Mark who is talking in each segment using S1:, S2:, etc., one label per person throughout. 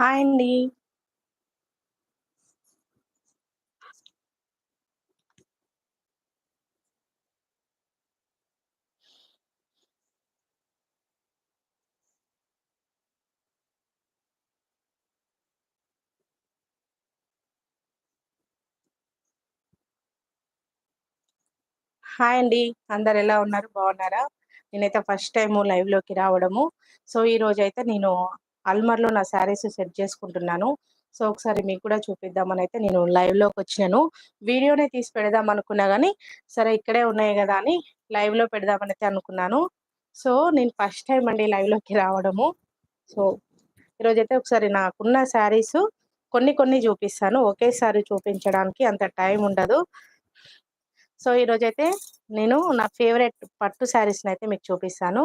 S1: hi అండి hi అండి అందరు ఎలా ఉన్నారు బాగున్నారా నేనైతే ఫస్ట్ టైం లైవ్లోకి రావడము సో ఈ అయితే నేను అల్మర్లో నా శారీస్ సెట్ చేసుకుంటున్నాను సో ఒకసారి మీకు కూడా చూపిద్దామని అయితే నేను లైవ్లోకి వచ్చినాను వీడియోనే తీసి పెడదాం అనుకున్నా కానీ సరే ఇక్కడే ఉన్నాయి కదా అని లైవ్లో పెడదామని అయితే అనుకున్నాను సో నేను ఫస్ట్ టైం అండి లైవ్లోకి రావడము సో ఈరోజైతే ఒకసారి నాకున్న శారీస్ కొన్ని కొన్ని చూపిస్తాను ఒకేసారి చూపించడానికి అంత టైం ఉండదు సో ఈరోజైతే నేను నా ఫేవరెట్ పట్టు శారీస్ని అయితే మీకు చూపిస్తాను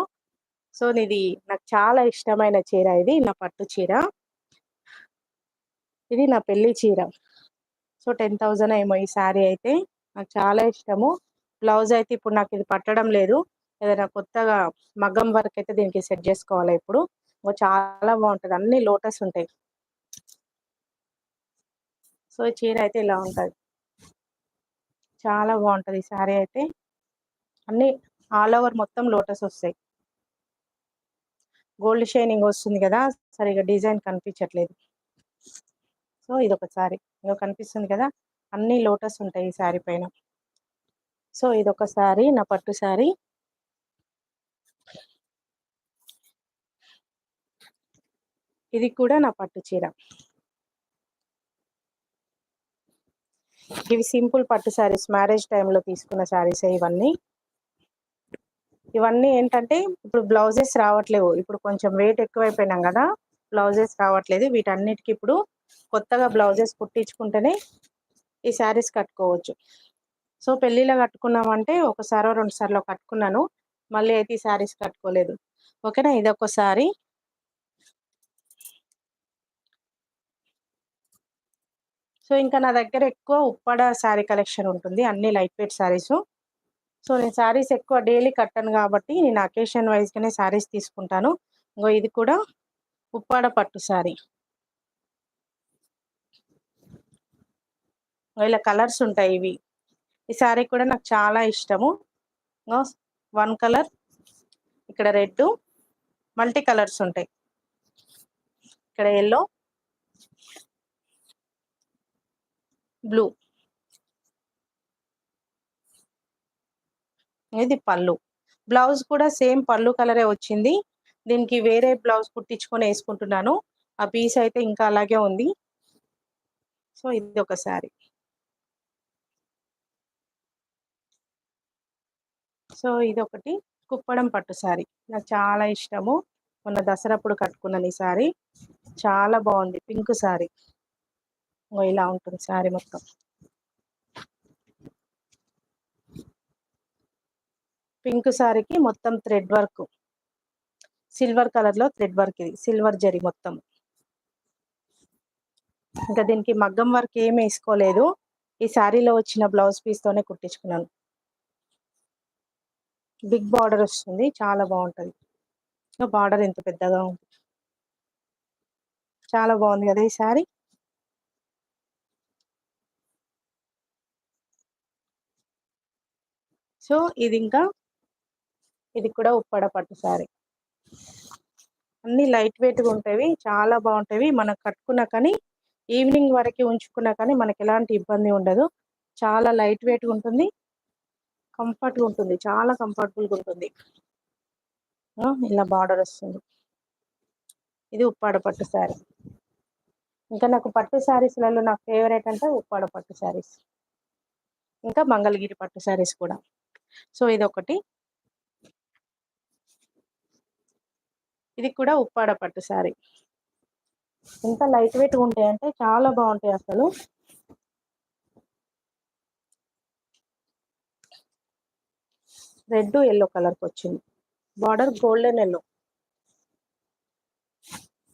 S1: సో ఇది నాకు చాలా ఇష్టమైన చీర ఇది నా పట్టు చీర ఇది నా పెళ్లి చీర సో టెన్ థౌజండ్ ఏమో ఈ శారీ అయితే నాకు చాలా ఇష్టము బ్లౌజ్ అయితే ఇప్పుడు నాకు ఇది పట్టడం లేదు ఏదైనా కొత్తగా మగ్గం వర్క్ అయితే దీనికి సెట్ చేసుకోవాలి ఇప్పుడు చాలా బాగుంటుంది అన్ని లోటస్ ఉంటాయి సో చీర అయితే ఇలా ఉంటుంది చాలా బాగుంటుంది ఈ శారీ అయితే అన్ని ఆల్ ఓవర్ మొత్తం లోటస్ వస్తాయి గోల్డ్ షైనింగ్ వస్తుంది కదా సరిగా డిజైన్ కనిపించట్లేదు సో ఇది ఒక సారీ ఇదో కనిపిస్తుంది కదా అన్ని లోటస్ ఉంటాయి ఈ శారీ పైన సో ఇదొక శారీ నా పట్టు శారీ ఇది కూడా నా పట్టు చీర ఇవి సింపుల్ పట్టు శారీస్ మ్యారేజ్ టైంలో తీసుకున్న శారీసే ఇవన్నీ ఇవన్నీ ఏంటంటే ఇప్పుడు బ్లౌజెస్ రావట్లేవు ఇప్పుడు కొంచెం వెయిట్ ఎక్కువైపోయినాం కదా బ్లౌజెస్ రావట్లేదు వీటన్నిటికి ఇప్పుడు కొత్తగా బ్లౌజెస్ కుట్టించుకుంటేనే ఈ శారీస్ కట్టుకోవచ్చు సో పెళ్ళిలో కట్టుకున్నామంటే ఒకసారో రెండు సార్లు కట్టుకున్నాను మళ్ళీ అయితే ఈ శారీస్ కట్టుకోలేదు ఓకేనా ఇది ఒక శారీ సో ఇంకా నా దగ్గర ఎక్కువ ఉప్పడ శారీ కలెక్షన్ ఉంటుంది అన్ని లైట్ వెయిట్ శారీసు సో నేను శారీస్ ఎక్కువ డైలీ కట్టను కాబట్టి నేను అకేషన్ వైజ్గానే శారీస్ తీసుకుంటాను ఇంకో ఇది కూడా ఉప్పాడ పట్టు శారీ ఇలా కలర్స్ ఉంటాయి ఇవి ఈ శారీ కూడా నాకు చాలా ఇష్టము వన్ కలర్ ఇక్కడ రెడ్ మల్టీ కలర్స్ ఉంటాయి ఇక్కడ ఎల్లో బ్లూ ఇది పళ్ళు బ్లౌజ్ కూడా సేమ్ పళ్ళు కలరే వచ్చింది దీనికి వేరే బ్లౌజ్ కుట్టించుకొని వేసుకుంటున్నాను ఆ పీస్ అయితే ఇంకా అలాగే ఉంది సో ఇది ఒక శారీ సో ఇది ఒకటి కుప్పడం పట్టు శారీ నాకు చాలా ఇష్టము మొన్న దసరాప్పుడు కట్టుకున్నాను ఈ శారీ చాలా బాగుంది పింక్ శారీ ఇలా ఉంటుంది శారీ మొత్తం పింక్ సారీకి మొత్తం థ్రెడ్ వర్క్ సిల్వర్ కలర్లో థ్రెడ్ వర్క్ ఇది సిల్వర్ జరి మొత్తం ఇంకా దీనికి మగ్గం వర్క్ ఏమి వేసుకోలేదు ఈ శారీలో వచ్చిన బ్లౌజ్ పీస్తోనే కుట్టించుకున్నాను బిగ్ బార్డర్ వస్తుంది చాలా బాగుంటుంది బార్డర్ ఎంత పెద్దగా ఉంది చాలా బాగుంది కదా ఈ శారీ సో ఇది ఇంకా ఇది కూడా ఉప్పాడ పట్టు సారీ అన్నీ లైట్ వెయిట్గా ఉంటాయి చాలా బాగుంటాయి మనం కట్టుకున్నా కానీ ఈవినింగ్ వరకు ఉంచుకున్నా కానీ మనకి ఎలాంటి ఇబ్బంది ఉండదు చాలా లైట్ వెయిట్గా ఉంటుంది కంఫర్ట్గా ఉంటుంది చాలా కంఫర్టబుల్గా ఉంటుంది ఇలా బార్డర్ వస్తుంది ఇది ఉప్పాడ పట్టు శారీ ఇంకా నాకు పట్టు శారీస్లలో నా ఫేవరెట్ అంటే ఉప్పాడ పట్టు శారీస్ ఇంకా మంగళగిరి పట్టు శారీస్ కూడా సో ఇది ఒకటి ఇది కూడా ఉప్పాడ పట్టు శారీ ఎంత లైట్ వెయిట్ ఉంటాయి అంటే చాలా బాగుంటాయి అసలు రెడ్ ఎల్లో కలర్ వచ్చింది బార్డర్ గోల్డెన్ ఎల్లో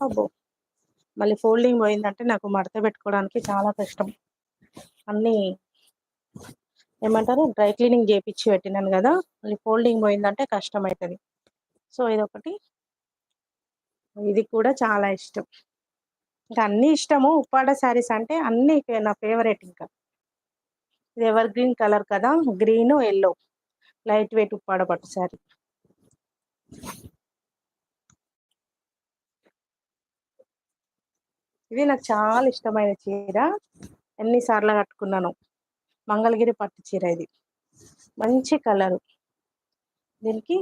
S1: అబ్బో మళ్ళీ ఫోల్డింగ్ పోయిందంటే నాకు మడత పెట్టుకోవడానికి చాలా కష్టం అన్ని ఏమంటారు డ్రై క్లీనింగ్ చేపించి పెట్టినాను కదా మళ్ళీ ఫోల్డింగ్ పోయిందంటే కష్టం అవుతుంది సో ఇదొకటి ఇది కూడా చాలా ఇష్టం ఇంకా అన్ని ఇష్టము ఉప్పాడ శారీస్ అంటే అన్ని నా ఫేవరెట్ ఇంకా ఇది ఎవర్ గ్రీన్ కలర్ కదా green yellow light weight Uppada పట్టు శారీ ఇది నాకు చాలా ఇష్టమైన చీర ఎన్నిసార్లు కట్టుకున్నాను మంగళగిరి పట్టు చీర ఇది మంచి కలరు దీనికి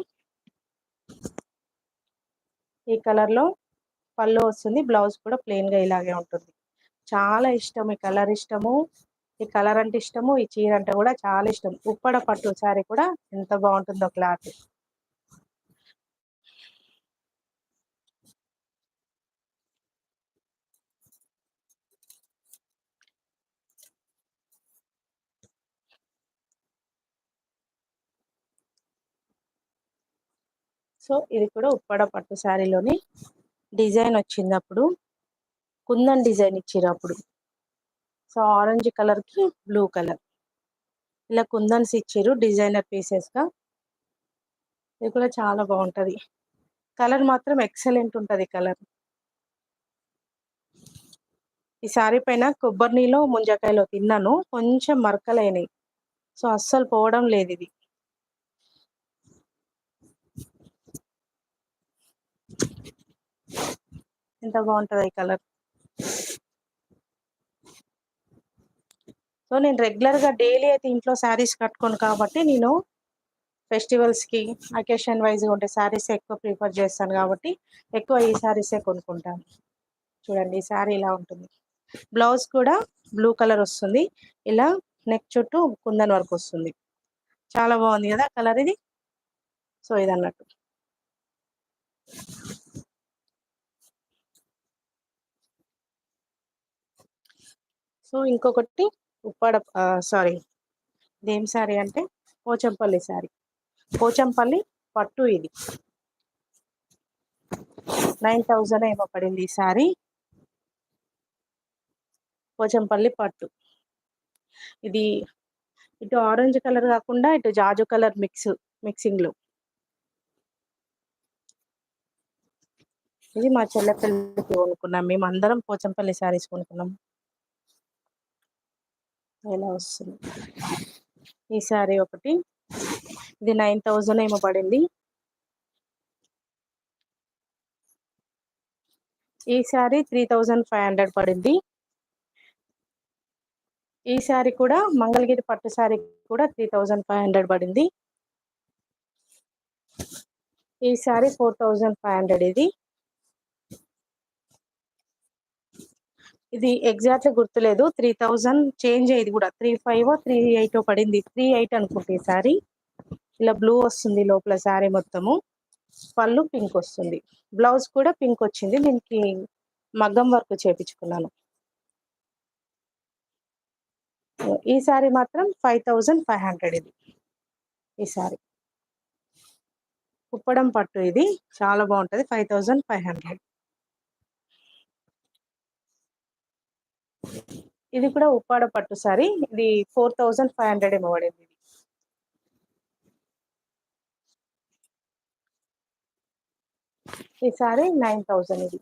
S1: ఈ కలర్లో పళ్ళు వస్తుంది బ్లౌజ్ కూడా ప్లెయిన్గా ఇలాగే ఉంటుంది చాలా ఇష్టం ఈ కలర్ ఇష్టము ఈ కలర్ అంటే ఇష్టము ఈ చీర అంటే కూడా చాలా ఇష్టం ఉప్పడ పట్టు సారీ కూడా ఎంత బాగుంటుందో క్లాత్ సో ఇది కూడా ఉప్పాడ పట్టు శారీలోని డిజైన్ వచ్చింది అప్పుడు కుందన్ డిజైన్ ఇచ్చారు అప్పుడు సో ఆరెంజ్ కలర్కి బ్లూ కలర్ ఇలా కుందన్స్ ఇచ్చారు డిజైనర్ పీసెస్గా ఇది కూడా చాలా బాగుంటుంది కలర్ మాత్రం ఎక్సలెంట్ ఉంటుంది కలర్ ఈ శారీ పైన కొబ్బరి నీళ్ళు ముంజకాయలో తిన్నాను కొంచెం మరకలైనవి సో అస్సలు పోవడం లేదు ఇది ఎంత బాగుంటుంది ఈ కలర్ సో నేను రెగ్యులర్గా డైలీ అయితే ఇంట్లో శారీస్ కట్టుకోను కాబట్టి నేను ఫెస్టివల్స్కి అకేషన్ వైజ్గా ఉంటే శారీస్ ఎక్కువ ప్రిఫర్ చేస్తాను కాబట్టి ఎక్కువ ఈ శారీసే కొనుక్కుంటాను చూడండి ఈ శారీ ఇలా ఉంటుంది బ్లౌజ్ కూడా బ్లూ కలర్ వస్తుంది ఇలా నెక్ చుట్టూ కుందన్ వరకు వస్తుంది చాలా బాగుంది కదా కలర్ ఇది సో ఇది అన్నట్టు సో ఇంకొకటి ఉప్పాడ సారీ దేం సారీ అంటే పోచంపల్లి సారీ పోచంపల్లి పట్టు ఇది నైన్ థౌజండ్ ఏమో పడింది ఈ సారీ పోచంపల్లి పట్టు ఇది ఇటు ఆరెంజ్ కలర్ కాకుండా ఇటు జాజు కలర్ మిక్స్ మిక్సింగ్లు ఇది మా చెల్లె కొనుక్కున్నాం మేము అందరం పోచంపల్లి శారీస్ కొనుక్కున్నాం ఎలా వస్తుంది ఈ శారీ ఒకటి ఇది నైన్ థౌజండ్ ఏమో పడింది ఈ sari three thousand five hundred పడింది ఈ శారీ కూడా మంగళగిరి పట్టు శారీ కూడా త్రీ థౌజండ్ ఫైవ్ హండ్రెడ్ పడింది ఈ sari four thousand five hundred ఇది ఇది ఎగ్జాక్ట్ గా గుర్తులేదు త్రీ థౌజండ్ చేంజ్ అయ్యింది కూడా త్రీ ఫైవ్ త్రీ ఎయిట్ పడింది త్రీ ఎయిట్ అనుకుంటే ఈ సారీ ఇలా బ్లూ వస్తుంది లోపల శారీ మొత్తము పళ్ళు పింక్ వస్తుంది బ్లౌజ్ కూడా పింక్ వచ్చింది దీనికి మగ్గం వర్క్ చేపించుకున్నాను ఈ సారీ మాత్రం ఫైవ్ థౌజండ్ ఫైవ్ హండ్రెడ్ ఇది ఈ సారీ కుప్పడం పట్టు ఇది చాలా బాగుంటుంది ఫైవ్ థౌజండ్ ఫైవ్ హండ్రెడ్ ఇది కూడా ఉప్పాడ పట్టు సారీ ఇది ఫోర్ థౌజండ్ ఫైవ్ హండ్రెడ్ ఏమో పడింది ఇది ఈ సారీ నైన్ థౌజండ్ ఇది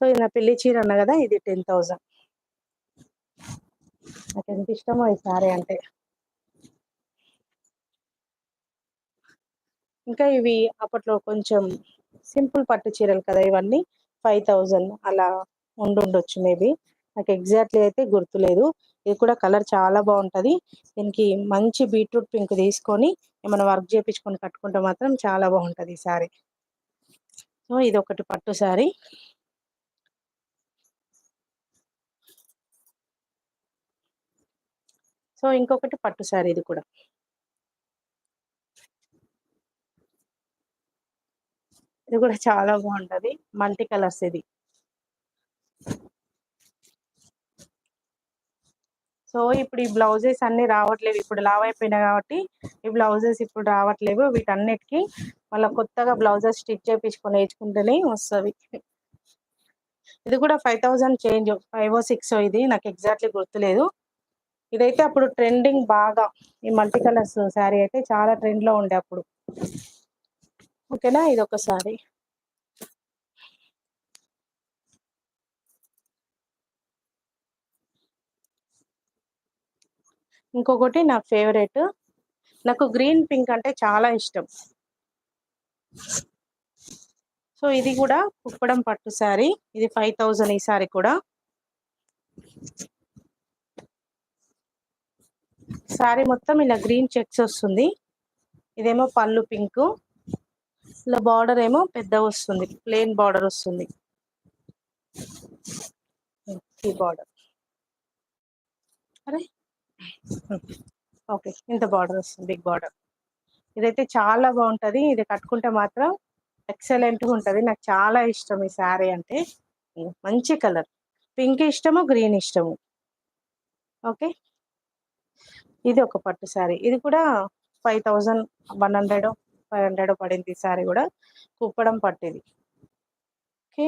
S1: సో ఇది నా పెళ్లి చీర అన్న కదా ఇది టెన్ థౌజండ్ నాకు ఎంత ఇష్టమో ఈ సారీ అంటే ఇంకా ఇవి అప్పట్లో కొంచెం సింపుల్ పట్టు చీరలు కదా ఇవన్నీ ఫైవ్ థౌజండ్ అలా ఉండుండొచ్చు మేబీ నాకు ఎగ్జాక్ట్లీ అయితే గుర్తులేదు ఇది కూడా కలర్ చాలా బాగుంటుంది దీనికి మంచి బీట్రూట్ పింక్ తీసుకొని ఏమైనా వర్క్ చేయించుకొని కట్టుకుంటే మాత్రం చాలా బాగుంటుంది ఈ సారీ సో ఇది ఒకటి పట్టు సారీ సో ఇంకొకటి పట్టు సారీ ఇది కూడా ఇది కూడా చాలా బాగుంటది మల్టీ కలర్స్ ఇది సో ఇప్పుడు ఈ బ్లౌజెస్ అన్ని రావట్లేవు ఇప్పుడు లావ్ అయిపోయినాయి కాబట్టి ఈ బ్లౌజెస్ ఇప్పుడు రావట్లేవు వీటన్నిటికీ మళ్ళీ కొత్తగా బ్లౌజెస్ స్టిచ్ చేయించుకొని నేర్చుకుంటేనే వస్తుంది ఇది కూడా five thousand change five six ఇది నాకు ఎగ్జాక్ట్లీ గుర్తులేదు ఇదైతే అప్పుడు ట్రెండింగ్ బాగా ఈ మల్టీ కలర్స్ శారీ అయితే చాలా ట్రెండ్లో ఉండే అప్పుడు ఓకేనా ఇది ఒకసారి ఇంకొకటి నా ఫేవరెట్ నాకు గ్రీన్ పింక్ అంటే చాలా ఇష్టం సో ఇది కూడా కుప్పడం పట్టు శారీ ఇది ఫైవ్ థౌజండ్ ఈ శారీ కూడా శారీ మొత్తం ఇలా గ్రీన్ చెక్స్ వస్తుంది ఇదేమో పళ్ళు పింక్ ఇలా బార్డర్ ఏమో పెద్ద వస్తుంది ప్లెయిన్ బార్డర్ వస్తుంది ఈ బార్డర్ అరే ఓకే ఇంత బార్డర్ వస్తుంది బిగ్ బార్డర్ ఇదైతే చాలా బాగుంటుంది ఇది కట్టుకుంటే మాత్రం ఎక్సలెంట్గా ఉంటుంది నాకు చాలా ఇష్టం ఈ శారీ అంటే మంచి కలర్ పింక్ ఇష్టము గ్రీన్ ఇష్టము ఓకే ఇది ఒక పట్టు శారీ ఇది కూడా five thousand one hundred five hundred పడింది ఈ సారీ కూడా కుప్పడం పట్టింది ఓకే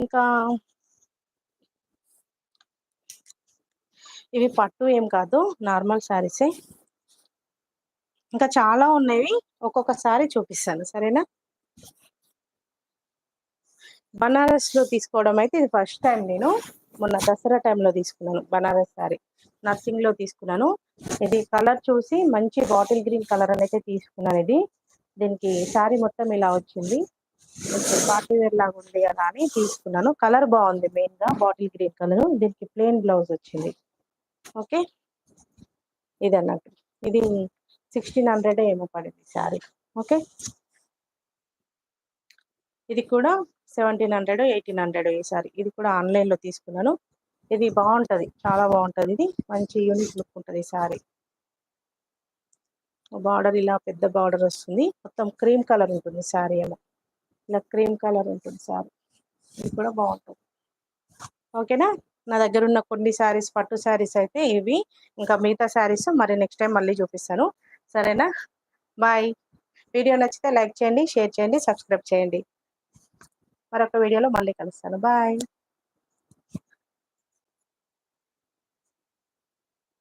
S1: ఇంకా ఇవి పట్టు ఏం కాదు నార్మల్ శారీసే ఇంకా చాలా ఒక్కొక్క ఒక్కొక్కసారి చూపిస్తాను సరేనా బనారస్లో తీసుకోవడం అయితే ఇది ఫస్ట్ టైం నేను మొన్న దసరా టైంలో తీసుకున్నాను బనారస్ శారీ నర్సింగ్ లో తీసుకున్నాను ఇది కలర్ చూసి మంచి బాటిల్ గ్రీన్ కలర్ అని అయితే తీసుకున్నాను ఇది దీనికి శారీ మొత్తం ఇలా వచ్చింది పార్టీ వేర్ లాగా ఉంది కదా అని తీసుకున్నాను కలర్ బాగుంది మెయిన్ గా బాటిల్ గ్రీన్ కలర్ దీనికి ప్లెయిన్ బ్లౌజ్ వచ్చింది ఓకే ఇది అన్నట్టు ఇది సిక్స్టీన్ హండ్రెడ్ ఏమో పడింది శారీ ఓకే ఇది కూడా సెవెంటీన్ హండ్రెడ్ ఎయిటీన్ హండ్రెడ్ ఈ సారీ ఇది కూడా ఆన్లైన్లో తీసుకున్నాను ఇది బాగుంటుంది చాలా బాగుంటుంది ఇది మంచి యూనిక్ లుక్ ఉంటుంది సారీ బార్డర్ ఇలా పెద్ద బార్డర్ వస్తుంది మొత్తం క్రీమ్ కలర్ ఉంటుంది సారీ ఏమో ఇలా క్రీమ్ కలర్ ఉంటుంది సారీ ఇది కూడా బాగుంటుంది ఓకేనా నా దగ్గర ఉన్న కొన్ని శారీస్ పట్టు శారీస్ అయితే ఇవి ఇంకా మిగతా శారీస్ మరి నెక్స్ట్ టైం మళ్ళీ చూపిస్తాను సరేనా బాయ్ వీడియో నచ్చితే లైక్ చేయండి షేర్ చేయండి సబ్స్క్రైబ్ చేయండి మరొక వీడియోలో మళ్ళీ కలుస్తాను బాయ్